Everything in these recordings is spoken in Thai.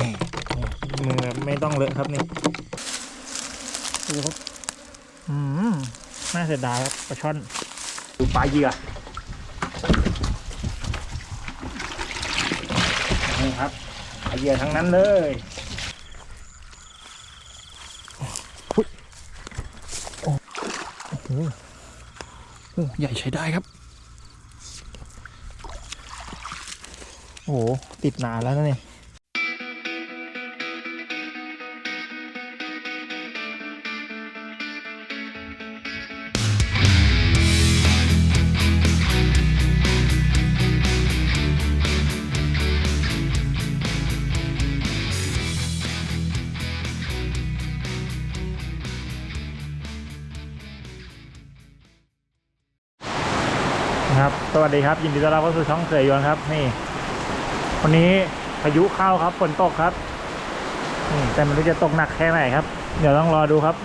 นี่มือแบบไม่ต้องเลอะครับนี่ดูครับอืมน่าเสียดายครับปลาช่อนดูปลาเหยื่อนี่ครับปลาเหยื่อทั้งนั้นเลยอุ๊ยโอ้โอ้โหโอ้ใหญ่ใช้ได้ครับ โอ้โหติดนานแล้วนะเนี่ย วัสดีครับ ยินดีต้อนรับเข้าสู่ช่องเสือยวนครับนี่ วันนี้พายุเข้าครับฝนตกครับนี่แต่ไม่รู้จะตกหนักแค่ไหนครับ เดี๋ยวต้องรอดูครับ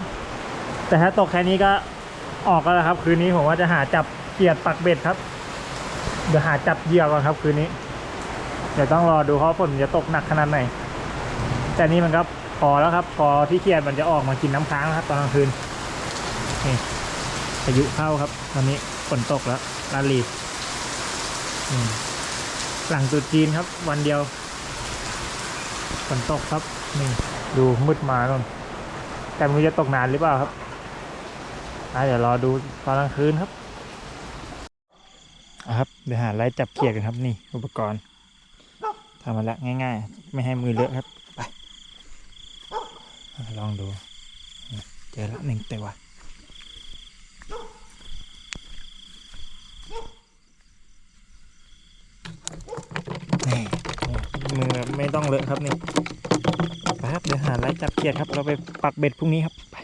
แต่ถ้าตกแค่นี้ก็ออกแล้วครับ คืนนี้ผมว่าจะหาจับเกียดปักเบ็ดครับ เดี๋ยวหาจับเหยื่อก่อนครับ คืนนี้ เดี๋ยวต้องรอดูเพราะฝนจะตกหนักขนาดไหนแต่นี่มันก็พอแล้วครับ พอที่เกียดมันจะออกมากินน้ำค้างครับ ตอนกลางคืนนี่พายุเข้าครับตอนนี้ฝนตกแล้วลาลี หลังตรุษจีนครับ วันเดียวฝนตกครับ นี่ ดูมืดมาตรงแต่ไม่รู้จะตกนานหรือเปล่าครับเดี๋ยวรอดูตอนกลางคืนครับอะครับเดี๋ยวหาไล่จับเขียกันครับ นี่อุปกรณ์ทำมาแล้วง่าย ๆ ไม่ให้มือเลอะครับ ไป ลองดู เจอล้วหนึ่งตัวนี่มือแบบไม่ ต้องเลอะครับนี่ไปครับเดี๋ยวหาไล่จับเกียดครับ เราไปปักเบ็ดพรุ่งนี้ครับไป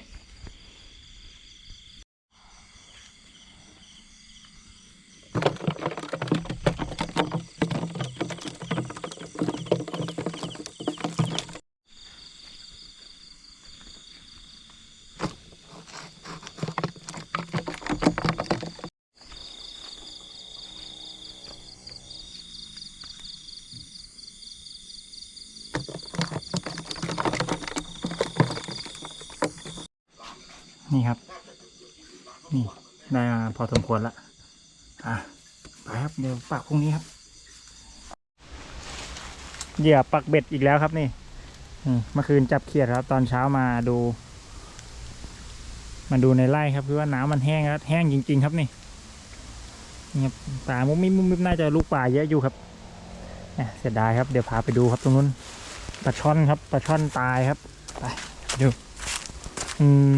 นี่ครับ นี่ได้มา พอสมควรละอะไปครับเดี๋ยวปักพรุ่งนี้ครับเหยื่อปักเบ็ดอีกแล้วครับนี่เมื่อคืนจับเขียดครับ ตอนเช้ามาดู มาดูในไร่ครับคือว่าน้ำมันแห้งแล้วแห้งจริง ๆ ครับนี่นี่ป่ามุมมิมมุมมิน่าจะลูกป่าเยอะอยู่ครับเนี่ยเสียดายครับเดี๋ยวพาไปดูครับตรงนู้นปลาช่อนครับปลาช่อนตายครับไปดูอืม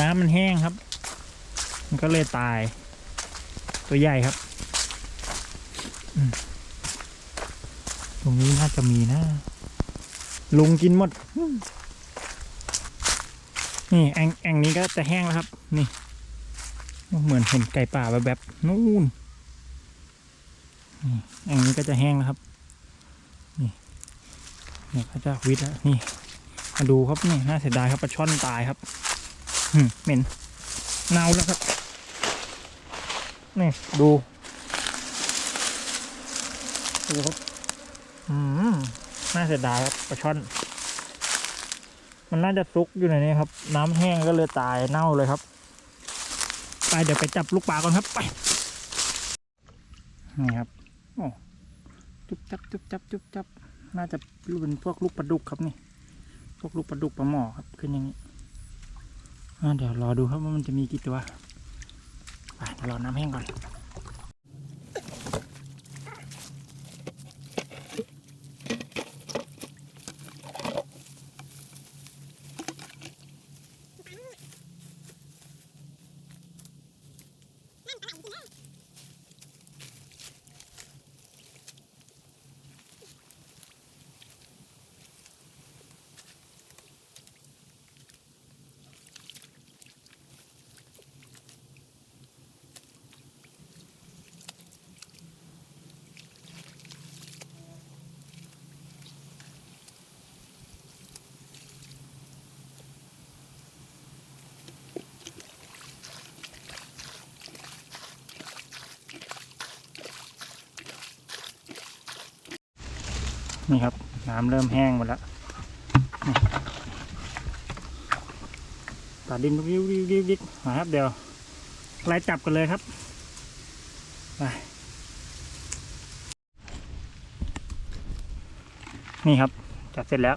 น้ำมันแห้งครับ มันก็เลยตาย ตัวใหญ่ครับ ตรงนี้น่าจะมีนะ ลุงกินหมด นี่แองแองนี้ก็จะแห้งแล้วครับ นี่ เหมือนเห็นไก่ป่าแบบแบบนู่นแองนี้ก็จะแห้งแล้วครับ นี่เนี่ยเขาจะวิทย์แล้วนี่มาดูครับนี่น่าเสียดายครับปลาช่อนตายครับเหม็น เน่าแล้วครับ นี่ ดูดูครับอืมน่าเสียดายครับปลาช่อน มันน่าจะซุกอยู่ในนี้ครับ น้ำแห้งก็เลยตายเน่าเลยครับ ไปเดี๋ยวไปจับลูกปลาก่อนครับไปนี่ครับโอ้จุบจับจุบจับจุบจับน่าจะเป็นพวกลูกปลาดุกครับนี่ พวกลูกปลาดุกปลาหมอครับขึ้นอย่างนี้อ่า เดี๋ยวรอดูครับว่ามันจะมีกี่ตัว ไปเดี๋ยวรอน้ำแห้งก่อน นี่ครับ น้ำเริ่มแห้งหมดแล้วปลาดินริ้วริ้วริ้วริ้วมาครับเดี๋ยวไล่จับกันเลยครับไปนี่ครับ จับเสร็จแล้ว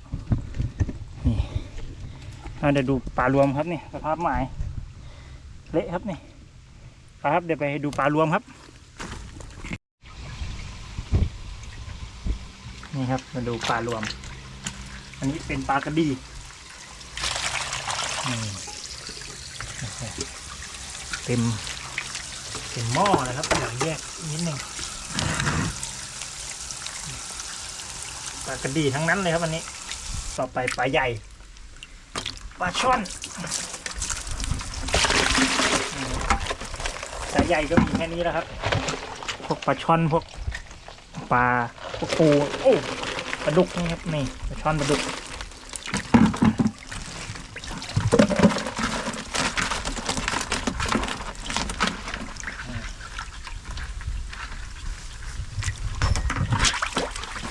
นี่เอาเดี๋ยวดูปลารวมครับนี่สภาพหมายเละครับนี่ไปครับเดี๋ยวไปดูปลารวมครับ ครับ มาดูปลารวม อันนี้เป็นปลากระดีเต็มเต็มหม้อเลยครับเดี๋ยวแยกนิดหนึ่งปลากระดีทั้งนั้นเลยครับวันนี้ ต่อไปปลาใหญ่ปลาช่อนปลาใหญ่ก็มีแค่นี้แล้วครับ พวกปลาช่อนพวกปลา พวกปูโอ้ปลาดุกนี่ครับนี่ปลาช่อนปลาดุก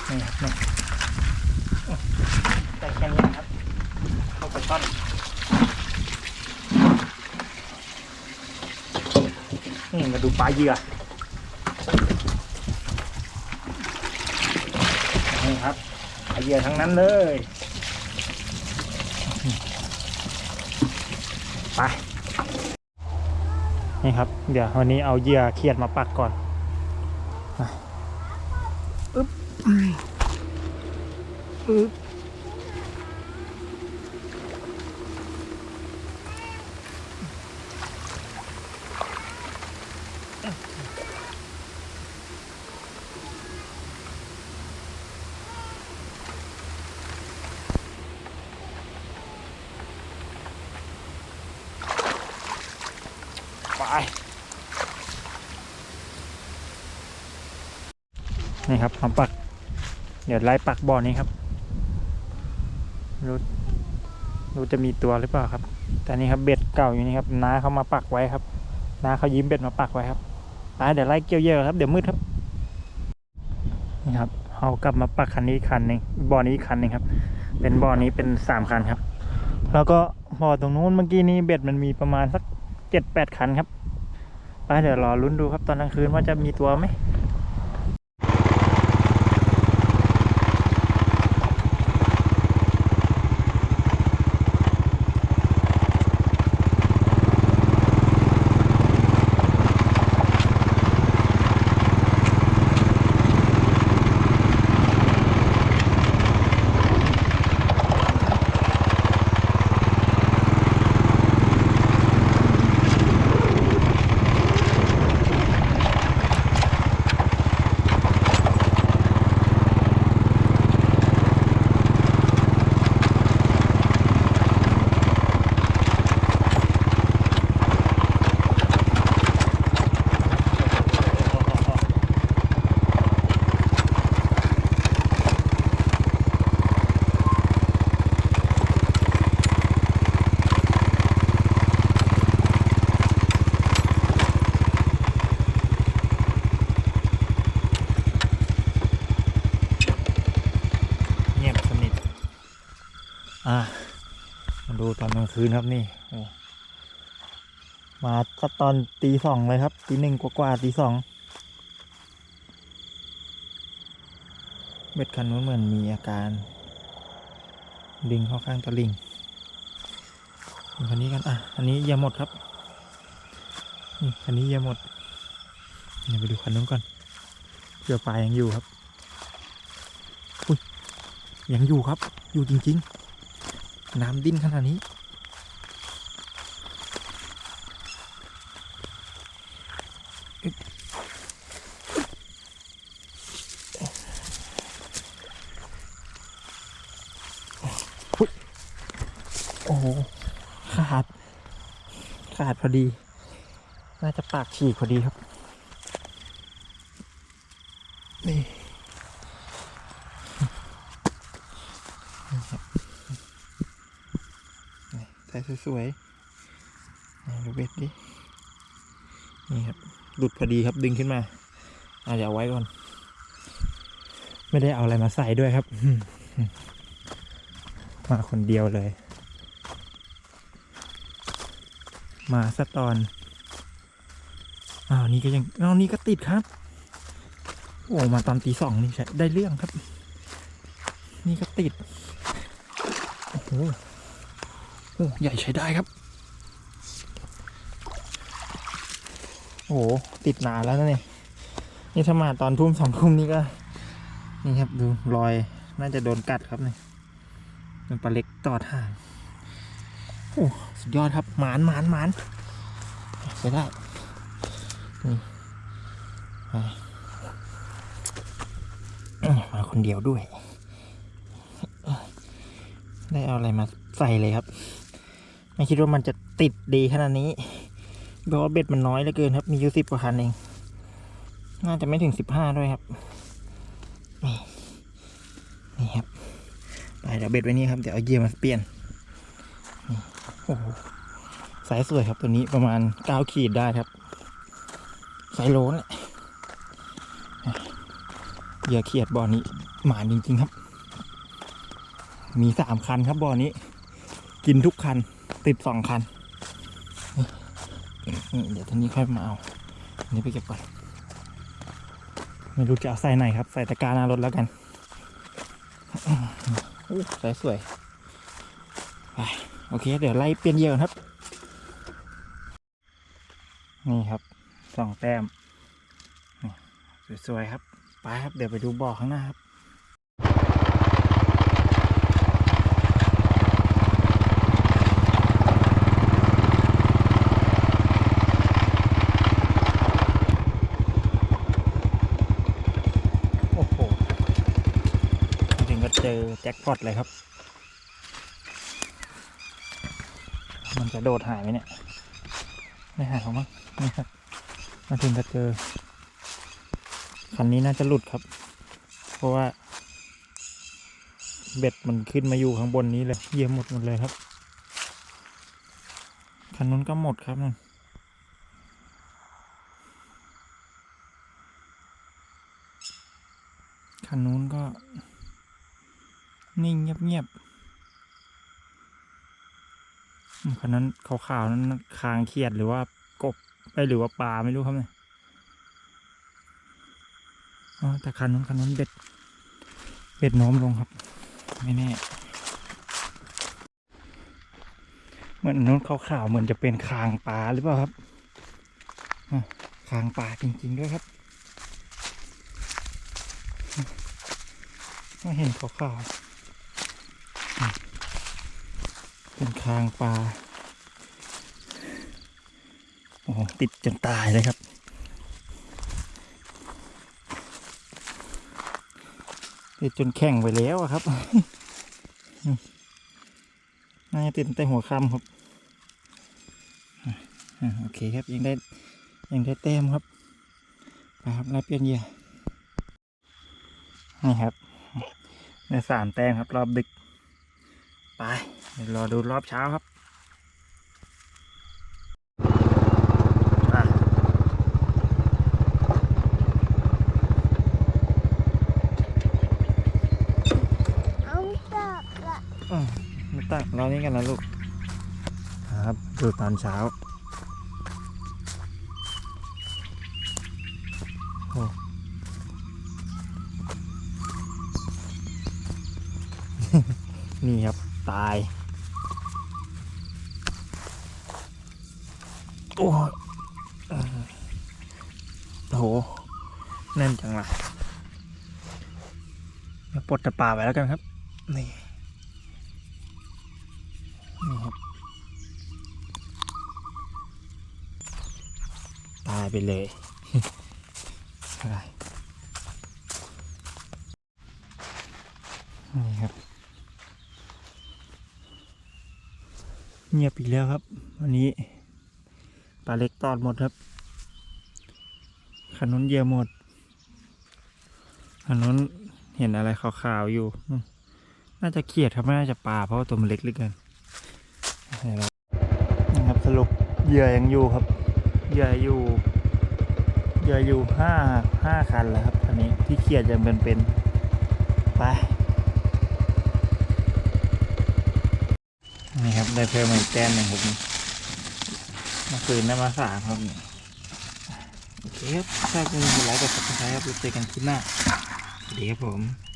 นี่ครับนี่ได้แค่นี้นะครับปลาช่อนนี่มาดูปลาเหยื่อ นี่ครับไอเห ยื่อทั้งนั้นเลย ไป นี่ครับ เดี๋ยววันนี้เอาเหยื่อเขียดมาปักก่อนอึ๊บอึ๊บไป นี่ครับมปัก เดี๋ยวไล่ปักบ่อนี้ครับรู้รู้จะมีตัวหรือเปล่าครับ แต่นี่ครับเบ็ดเก่าอยู่นี่ครับน้าเขามาปักไว้ครับน้าเขายิ้มเบ็ดมาปักไว้ครับไปเดี๋ยวไล่เกี่ยวเยื่อครับเดี๋ยวมืดครับนี่ครับเอากลับมาปักคันนี้คันหนึ่งบ่อนี้คันหนึ่งครับ เป็นบ่อนี้เป็นสามคันครับ แล้วก็บ่อตรงนู้นเมื่อกี้นี้เบ็ดมันมีประมาณสักเจ็ดแปดคันครับไปเดี๋ยวรอลุ้นดูครับตอนกลางคืนว่าจะมีตัวไหม ตอนกลางคืนครับนี่มาสักตอนตีสองเลยครับตีหนึ่งกว่าๆตีสองเบ็ดคันนู้นเหมือนมีอาการ ดึงเข้าข้างตะลิงคันนี้กันอะอันนี้ยียหมดครับนี่คันนี้ยียหมดเดี๋ยวไปดูคันนู้นก่อนเผื่อปลายังอยู่ครับยังอยู่ครับ อยู่จริง ๆ น้ำดิ้นขนาดนี้ โอ้โห ขาด ขาดพอดี น่าจะปากฉีกพอดีครับ สวยๆดูเบ็ดดิ นี่ครับ หลุดพอดีครับดึงขึ้นมาอาจจะเอาไว้ก่อน ไม่ได้เอาอะไรมาใส่ด้วยครับ มาคนเดียวเลย มาสะตอนอ้าวนี่ก็ยังอ้าวนี่ก็ติดครับ โอ้มาตอนตีสองนี่ใช่ได้เรื่องครับ นี่ก็ติด โอ้โห โอ้ใหญ่ใช้ได้ครับ โอ้โหติดหนาแล้วนะเนี่ยนี่ถ้ามาตอนทุ่มสองทุ่มนี่ก็ นี่ครับดูรอยน่าจะโดนกัดครับเนี่ยเป็นปลาเล็กต่อทางโอ้สุดยอดครับหมานหมานหมานใช้ได้นี่มาคนเดียวด้วย ได้เอาอะไรมาใส่เลยครับ ไม่คิดว่ามันจะติดดีขนาดนี้เพราะว่าเบ็ดมันน้อยเหลือเกินครับ มีอยู่สิบกว่าคันเอง น่าจะไม่ถึงสิบห้าด้วยครับ นี่ นี่ครับ ไปเดี๋ยวเบ็ดไว้นี่ครับ เดี๋ยวเอาเยื่อมาเปลี่ยนโอ้โหสายสวยครับตัวนี้ประมาณเก้าขีดได้ครับ สายโลนแหละเหยื่อเขียดบ่อนี้หมานจริงๆครับ มีสามคันครับบ่อนี้ กินทุกคัน ติดสองคัน เดี๋ยวทีนี้ค่อยมาเอาอันนี้ไปเก็บก่อน ไม่รู้จะเอาใส่ไหนครับ ใส่ตะกร้าหน้ารถแล้วกันสวยสวยไปโอเค เดี๋ยวไล่เปลี่ยนเยื่อก่อนครับ นี่ครับสองแต้มสวยๆครับ ไปครับ เดี๋ยวไปดูบ่อข้างหน้าครับ โอ้โหมาถึงก็เจ อแจ็คพอตเลยครับ มันจะโดดหายไหมเนี่ย ไม่หายหรอกมั้งนี่ครับมาถึงก็เจอ คันนี้น่าจะหลุดครับ เพราะว่า เบ็ดมันขึ้นมาอยู่ข้างบนนี้เลย เยี่ยมหมดหมดเลยครับ คันนู้นก็หมดครับนั่นคันนู้นก็ นิ่งเงียบๆคันนั้นขาวๆนั้นคางเครียดหรือว่ากบไปหรือว่าปลาไม่รู้ครับเนี่ยอ๋อแต่คันนู้นคันนู้นเบ็ด เบ็ดโน้มลงครับ ไม่แน่เหมือนนู้นขาวๆเหมือนจะเป็นคางปลาหรือเปล่าครับคางปลาจริง ๆ ด้วยครับไม่เห็นขาวๆอืม เป็นคางปลาโอ้ติดจนตายเลยครับ ติดจนแข็งไปแล้วอะครับน่าจะติดแต่หัวค่ำครับโอเคครับยังได้ยังได้แต้มครับปครับแล้วเปลี่ยนเยื่นี่ครับได้สามแต้มครับรอบดึก ไป รอดูรอบเช้าครับอะเอาจับละอืมไม่ตั้งรอนี้กันนะลูก ครับ ดูตอนเช้า โอ้นี่ครับ ตาย โอ้ยเออโหแน่นจัง ล่ะเดี๋ยวปลดตะปาไว้แล้วกันครับ นี่ นี่ครับ ตายไปเลยไปนี่ครับ เงียบอีกแล้วครับ วันนี้ปลาเล็กตอดหมดครับขนุนเยียหมด ขนุนเห็นอะไรขาวๆอยู่อืมน่าจะเขียดครับไม่น่าจะปลาเพราะว่าตัวมันเล็กเหลือเกินเดี๋ยวเรานะครับสรุปเหยื่อยังอยู่ครับ เหยื่ออยู่เหยื่ออยู่ห้าห้าคันแล้วครับอันนี้ที่เขียดยังเป็นเป็นไปได้เพิ่มมาอีกแต้มหนึ่งครับนี่เมื่อคืนได้มาสามครับนี่โอเคครับถ้าคุณกดไลค์กดซับสไครต์ครับแล้วเจอกันคลิปหน้าสวัส ดีครับผม